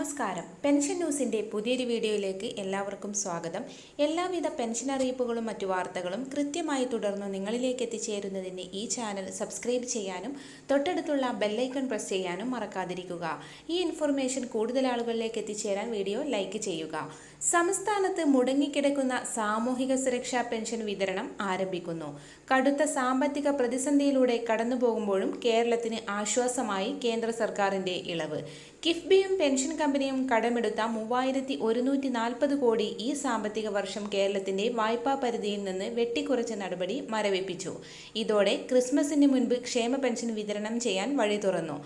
നമസ്കാരം. പെൻഷൻ ന്യൂസിന്റെ പുതിയൊരു വീഡിയോയിലേക്ക് എല്ലാവർക്കും സ്വാഗതം. എല്ലാവിധ പെൻഷൻ അറിയിപ്പുകളും മറ്റു വാർത്തകളും കൃത്യമായി തുടർന്ന് നിങ്ങളിലേക്ക് എത്തിച്ചേരുന്നതിന് ഈ ചാനൽ സബ്സ്ക്രൈബ് ചെയ്യാനും തൊട്ടടുത്തുള്ള ബെല്ലൈക്കൺ പ്രസ് ചെയ്യാനും മറക്കാതിരിക്കുക. ഈ ഇൻഫർമേഷൻ കൂടുതൽ ആളുകളിലേക്ക് എത്തിച്ചേരാൻ വീഡിയോ ലൈക്ക് ചെയ്യുക. സംസ്ഥാനത്ത് മുടങ്ങിക്കിടക്കുന്ന സാമൂഹിക സുരക്ഷാ പെൻഷൻ വിതരണം ആരംഭിക്കുന്നു. കടുത്ത സാമ്പത്തിക പ്രതിസന്ധിയിലൂടെ കടന്നുപോകുമ്പോഴും കേരളത്തിന് ആശ്വാസമായി കേന്ദ്ര സർക്കാരിന്റെ ഇളവ്. കിഫ്ബിയും പെൻഷൻ കമ്പനിയും കടമെടുത്ത മൂവായിരത്തി ഒരുന്നൂറ്റി നാൽപ്പത് കോടി ഈ സാമ്പത്തിക വർഷം കേരളത്തിന്റെ വായ്പാ പരിധിയിൽ നിന്ന് വെട്ടിക്കുറച്ച നടപടി മരവിപ്പിച്ചു. ഇതോടെ ക്രിസ്മസിന് മുൻപ് ക്ഷേമ പെൻഷൻ വിതരണം ചെയ്യാൻ വഴി തുറന്നു.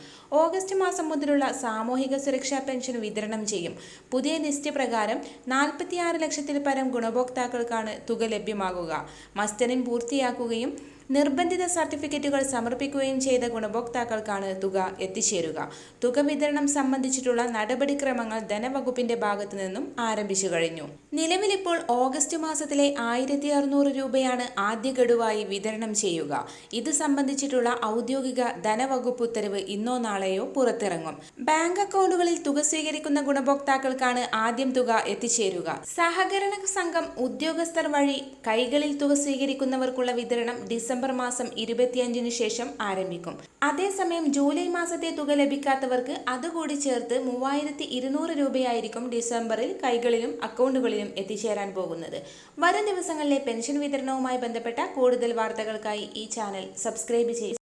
ഓഗസ്റ്റ് മാസം മുതലുള്ള സാമൂഹിക സുരക്ഷാ പെൻഷൻ വിതരണം ചെയ്യും. പുതിയ ലിസ്റ്റ് പ്രകാരം നാൽപ്പത്തിയാറ് ലക്ഷത്തിൽ പരം ഗുണഭോക്താക്കൾക്കാണ് തുക ലഭ്യമാകുക. മസ്തനം പൂർത്തിയാക്കുകയും നിർബന്ധിത സർട്ടിഫിക്കറ്റുകൾ സമർപ്പിക്കുകയും ചെയ്ത ഗുണഭോക്താക്കൾക്കാണ് തുക എത്തിച്ചേരുക. തുക വിതരണം സംബന്ധിച്ചിട്ടുള്ള നടപടിക്രമങ്ങൾ ധനവകുപ്പിന്റെ ഭാഗത്തു നിന്നും ആരംഭിച്ചു കഴിഞ്ഞു. നിലവിലിപ്പോൾ ഓഗസ്റ്റ് മാസത്തിലെ ആയിരത്തി അറുന്നൂറ് രൂപയാണ് ആദ്യ ഗഡുവായി വിതരണം ചെയ്യുക. ഇത് സംബന്ധിച്ചിട്ടുള്ള ഔദ്യോഗിക ധനവകുപ്പ് ഉത്തരവ് ഇന്നോ നാളെയോ പുറത്തിറങ്ങും. ബാങ്ക് അക്കൗണ്ടുകളിൽ തുക സ്വീകരിക്കുന്ന ഗുണഭോക്താക്കൾക്കാണ് ആദ്യം തുക എത്തിച്ചേരുക. സഹകരണ സംഘം ഉദ്യോഗസ്ഥർ വഴി കൈകളിൽ തുക സ്വീകരിക്കുന്നവർക്കുള്ള വിതരണം ഡിസംബർ മാസം ഇരുപത്തിയഞ്ചിന് ശേഷം ആരംഭിക്കും. അതേസമയം ജൂലൈ മാസത്തെ തുക ലഭിക്കാത്തവർക്ക് അതുകൂടി ചേർത്ത് മൂവായിരത്തി ഇരുന്നൂറ് രൂപയായിരിക്കും ഡിസംബറിൽ കൈകളിലും അക്കൗണ്ടുകളിലും എത്തിച്ചേരാൻ പോകുന്നത്. വരും ദിവസങ്ങളിലെ പെൻഷൻ വിതരണവുമായി ബന്ധപ്പെട്ട കൂടുതൽ വാർത്തകൾക്കായി ഈ ചാനൽ സബ്സ്ക്രൈബ് ചെയ്യും